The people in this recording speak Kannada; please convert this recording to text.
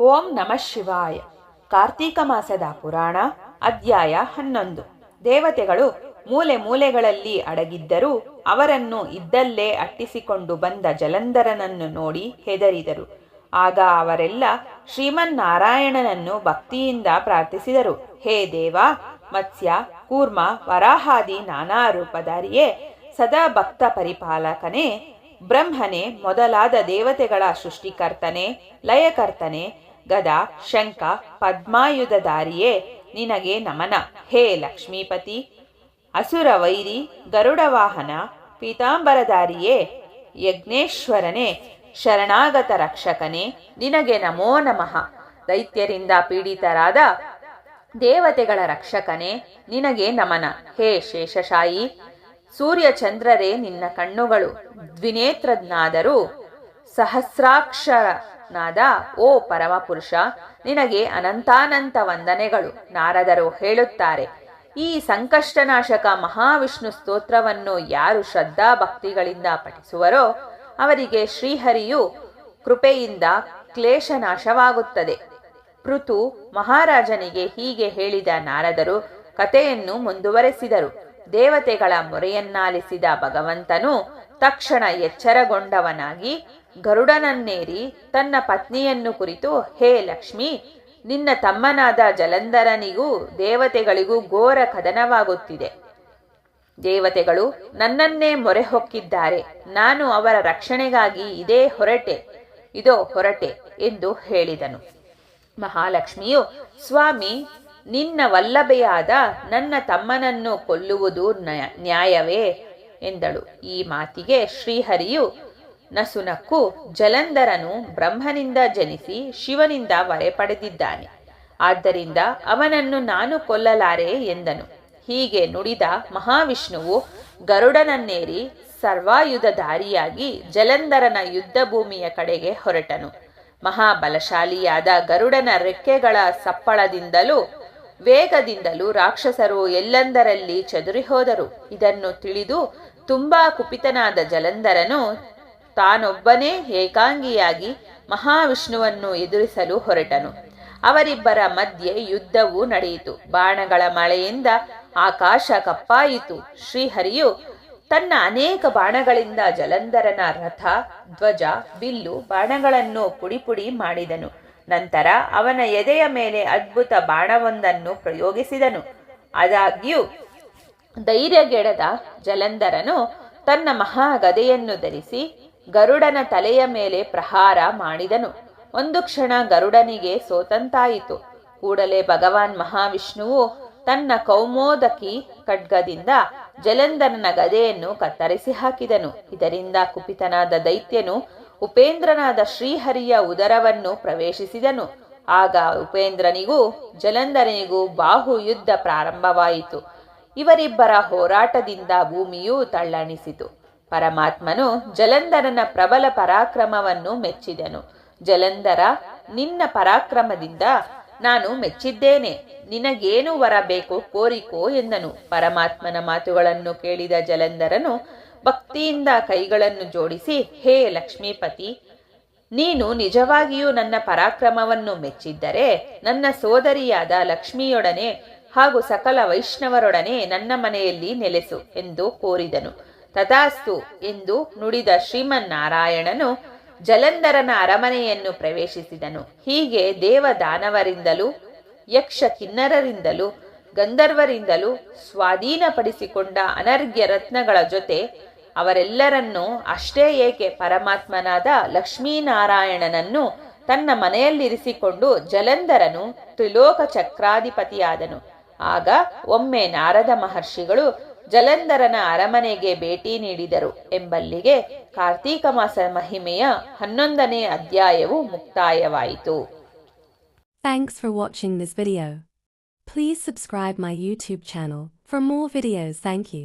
ಓಂ ನಮಃ ಶಿವಾಯ. ಕಾರ್ತೀಕ ಮಾಸದ ಪುರಾಣ, ಅಧ್ಯಾಯ ಹನ್ನೊಂದು. ದೇವತೆಗಳು ಮೂಲೆ ಮೂಲೆಗಳಲ್ಲಿ ಅಡಗಿದ್ದರೂ ಅವರನ್ನು ಇದ್ದಲ್ಲೇ ಅಟ್ಟಿಸಿಕೊಂಡು ಬಂದ ಜಲಂಧರನನ್ನು ನೋಡಿ ಹೆದರಿದರು. ಆಗ ಅವರೆಲ್ಲ ಶ್ರೀಮನ್ನಾರಾಯಣನನ್ನು ಭಕ್ತಿಯಿಂದ ಪ್ರಾರ್ಥಿಸಿದರು. ಹೇ ದೇವ, ಮತ್ಸ್ಯ, ಕೂರ್ಮ, ವರಾಹಾದಿ ನಾನಾ ರೂಪಧಾರಿಯೇ, ಸದಾ ಭಕ್ತ ಪರಿಪಾಲಕನೇ, ಬ್ರಹ್ಮನೇ, ಮೊದಲಾದ ದೇವತೆಗಳ ಸೃಷ್ಟಿಕರ್ತನೆ, ಲಯಕರ್ತನೆ ಗದಾ, ಶಂಖ, ಪದ್ಮಾಯುಧಧಾರಿಯೇ ನಿನಗೆ ನಮನ. ಹೇ ಲಕ್ಷ್ಮೀಪತಿ ಅಸುರ ವೈರಿ ಗರುಡ ವಾಹನ ಪೀತಾಂಬರಧಾರಿಯೇ, ಯಜ್ಞೇಶ್ವರನೇ, ಶರಣಾಗತ ರಕ್ಷಕನೇ, ನಿನಗೆ ನಮೋ ನಮಃ. ದೈತ್ಯರಿಂದ ಪೀಡಿತರಾದ ದೇವತೆಗಳ ರಕ್ಷಕನೇ, ನಿನಗೆ ನಮನ. ಹೇ ಶೇಷಶಾಯಿ, ಸೂರ್ಯಚಂದ್ರರೇ ನಿನ್ನ ಕಣ್ಣುಗಳು. ದ್ವಿನೇತ್ರನಾದರೂ ಸಹಸ್ರಾಕ್ಷರನಾದ ಓ ಪರಮಪುರುಷ, ನಿನಗೆ ಅನಂತಾನಂತ ವಂದನೆಗಳು, ನಾರದರು ಹೇಳುತ್ತಾರೆ. ಈ ಸಂಕಷ್ಟನಾಶಕ ಮಹಾವಿಷ್ಣು ಸ್ತೋತ್ರವನ್ನು ಯಾರು ಶ್ರದ್ಧಾ ಭಕ್ತಿಗಳಿಂದ ಪಠಿಸುವರೋ, ಅವರಿಗೆ ಶ್ರೀಹರಿಯು ಕೃಪೆಯಿಂದ ಕ್ಲೇಶನಾಶವಾಗುತ್ತದೆ. ಪೃಥು ಮಹಾರಾಜನಿಗೆ ಹೀಗೆ ಹೇಳಿದ ನಾರದರು ಕಥೆಯನ್ನು ಮುಂದುವರೆಸಿದರು. ದೇವತೆಗಳ ಮೊರೆಯನ್ನಾಲಿಸಿದ ಭಗವಂತನು ತಕ್ಷಣ ಎಚ್ಚರಗೊಂಡವನಾಗಿ ಗರುಡನನ್ನೇರಿ ತನ್ನ ಪತ್ನಿಯನ್ನು ಕುರಿತು, ಹೇ ಲಕ್ಷ್ಮಿ, ನಿನ್ನ ತಮ್ಮನಾದ ಜಲಂಧರನಿಗೂ ದೇವತೆಗಳಿಗೂ ಘೋರ ಕದನವಾಗುತ್ತಿದೆ. ದೇವತೆಗಳು ನನ್ನನ್ನೇ ಮೊರೆ ಹೊಕ್ಕಿದ್ದಾರೆ ನಾನು ಅವರ ರಕ್ಷಣೆಗಾಗಿ ಇದೇ ಹೊರಟೆ. ಇದೋ ಹೊರಟೆ ಎಂದು ಹೇಳಿದನು. ಮಹಾಲಕ್ಷ್ಮಿಯು, ಸ್ವಾಮಿ, ನಿನ್ನ ವಲ್ಲಭೆಯಾದ ನನ್ನ ತಮ್ಮನನ್ನು ಕೊಲ್ಲುವುದು ನ್ಯಾಯವೇ? ಎಂದಳು. ಈ ಮಾತಿಗೆ ಶ್ರೀಹರಿಯು, ನಸುನಕ್ಕು ಜಲಂಧರನು ಬ್ರಹ್ಮನಿಂದ ಜನಿಸಿ ಶಿವನಿಂದ ವರೆ ಪಡೆದಿದ್ದಾನೆ. ಆದ್ದರಿಂದ ಅವನನ್ನು ನಾನು ಕೊಲ್ಲಲಾರೆ ಎಂದನು. ಹೀಗೆ ನುಡಿದ ಮಹಾವಿಷ್ಣುವು ಗರುಡನನ್ನೇರಿ ಸರ್ವಾಯುಧಧಾರಿಯಾಗಿ ಜಲಂಧರನ ಯುದ್ಧ ಭೂಮಿಯ ಕಡೆಗೆ ಹೊರಟನು. ಮಹಾಬಲಶಾಲಿಯಾದ ಗರುಡನ ರೆಕ್ಕೆಗಳ ಸಪ್ಪಳದಿಂದಲೂ ವೇಗದಿಂದಲೂ ರಾಕ್ಷಸರು ಎಲ್ಲೆಂದರಲ್ಲಿ ಚದುರಿ ಹೋದರು ಇದನ್ನು ತಿಳಿದು ತುಂಬಾ ಕುಪಿತನಾದ ಜಲಂಧರನು ತಾನೊಬ್ಬನೇ ಏಕಾಂಗಿಯಾಗಿ ಮಹಾವಿಷ್ಣುವನ್ನು ಎದುರಿಸಲು ಹೊರಟನು. ಅವರಿಬ್ಬರ ಮಧ್ಯೆ ಯುದ್ಧವೂ ನಡೆಯಿತು. ಬಾಣಗಳ ಮಳೆಯಿಂದ ಆಕಾಶ ಕಪ್ಪಾಯಿತು. ಶ್ರೀಹರಿಯು ತನ್ನ ಅನೇಕ ಬಾಣಗಳಿಂದ ಜಲಂಧರನ ರಥ, ಧ್ವಜ, ಬಿಲ್ಲು, ಬಾಣಗಳನ್ನು ಪುಡಿ ಪುಡಿ ಮಾಡಿದನು. ನಂತರ ಅವನ ಎದೆಯ ಮೇಲೆ ಅದ್ಭುತ ಬಾಣವೊಂದನ್ನು ಪ್ರಯೋಗಿಸಿದನು. ಆದಾಗ್ಯೂ ಧೈರ್ಯಗೆಡದ ಜಲಂಧರನು ತನ್ನ ಮಹಾಗದೆಯನ್ನು ಧರಿಸಿ ಗರುಡನ ತಲೆಯ ಮೇಲೆ ಪ್ರಹಾರ ಮಾಡಿದನು. ಒಂದು ಕ್ಷಣ ಗರುಡನಿಗೆ ಸೋತಂತಾಯಿತು. ಕೂಡಲೇ ಭಗವಾನ್ ಮಹಾವಿಷ್ಣುವು ತನ್ನ ಕೌಮೋದಕಿ ಖಡ್ಗದಿಂದ ಜಲಂಧರನ ಗದೆಯನ್ನು ಕತ್ತರಿಸಿ ಹಾಕಿದನು. ಇದರಿಂದ ಕುಪಿತನಾದ ದೈತ್ಯನು ಉಪೇಂದ್ರನಾದ ಶ್ರೀಹರಿಯ ಉದರವನ್ನು ಪ್ರವೇಶಿಸಿದನು. ಆಗ ಉಪೇಂದ್ರನಿಗೂ ಜಲಂಧರನಿಗೂ ಬಾಹು ಯುದ್ಧ ಪ್ರಾರಂಭವಾಯಿತು. ಇವರಿಬ್ಬರ ಹೋರಾಟದಿಂದ ಭೂಮಿಯು ತಳ್ಳಣಿಸಿತು. ಪರಮಾತ್ಮನು ಜಲಂಧರನ ಪ್ರಬಲ ಪರಾಕ್ರಮವನ್ನು ಮೆಚ್ಚಿದನು. ಜಲಂಧರ, ನಿನ್ನ ಪರಾಕ್ರಮದಿಂದ ನಾನು ಮೆಚ್ಚಿದ್ದೇನೆ. ನಿನಗೇನು ವರ ಬೇಕು ಕೋರಿಕೋ ಎಂದನು. ಪರಮಾತ್ಮನ ಮಾತುಗಳನ್ನು ಕೇಳಿದ ಜಲಂಧರನು ಭಕ್ತಿಯಿಂದ ಕೈಗಳನ್ನು ಜೋಡಿಸಿ, ಹೇ ಲಕ್ಷ್ಮೀಪತಿ, ನೀನು ನಿಜವಾಗಿಯೂ ನನ್ನ ಪರಾಕ್ರಮವನ್ನು ಮೆಚ್ಚಿದ್ದರೆ, ನನ್ನ ಸೋದರಿಯಾದ ಲಕ್ಷ್ಮಿಯೊಡನೆ ಹಾಗೂ ಸಕಲ ವೈಷ್ಣವರೊಡನೆ ನನ್ನ ಮನೆಯಲ್ಲಿ ನೆಲೆಸು ಎಂದು ಕೋರಿದನು. ತಥಾಸ್ತು ಎಂದು ನುಡಿದ ಶ್ರೀಮನ್ನಾರಾಯಣನು ಜಲಂಧರನ ಅರಮನೆಯನ್ನು ಪ್ರವೇಶಿಸಿದನು. ಹೀಗೆ ದೇವ ದಾನವರಿಂದಲೂ ಯಕ್ಷ ಕಿನ್ನರರಿಂದಲೂ ಗಂಧರ್ವರಿಂದಲೂ ಸ್ವಾಧೀನಪಡಿಸಿಕೊಂಡ ಅನರ್ಘ್ಯ ರತ್ನಗಳ ಜೊತೆ ಅವರೆಲ್ಲರನ್ನೂ ಅಷ್ಟೇ ಏಕೆ ಪರಮಾತ್ಮನಾದ ಲಕ್ಷ್ಮೀನಾರಾಯಣನನ್ನು ತನ್ನ ಮನೆಯಲ್ಲಿರಿಸಿಕೊಂಡು ಜಲಂಧರನು ತ್ರಿಲೋಕ ಚಕ್ರಾಧಿಪತಿಯಾದನು. ಆಗ ಒಮ್ಮೆ ನಾರದ ಮಹರ್ಷಿಗಳು ಜಲಂಧರನ ಅರಮನೆಗೆ ಭೇಟಿ ನೀಡಿದರು ಎಂಬಲ್ಲಿಗೆ ಕಾರ್ತೀಕ ಮಾಸ ಮಹಿಮೆಯ ಹನ್ನೊಂದನೇ ಅಧ್ಯಾಯವು ಮುಕ್ತಾಯವಾಯಿತು. Thanks for watching this video please subscribe my YouTube channel for more videos thank you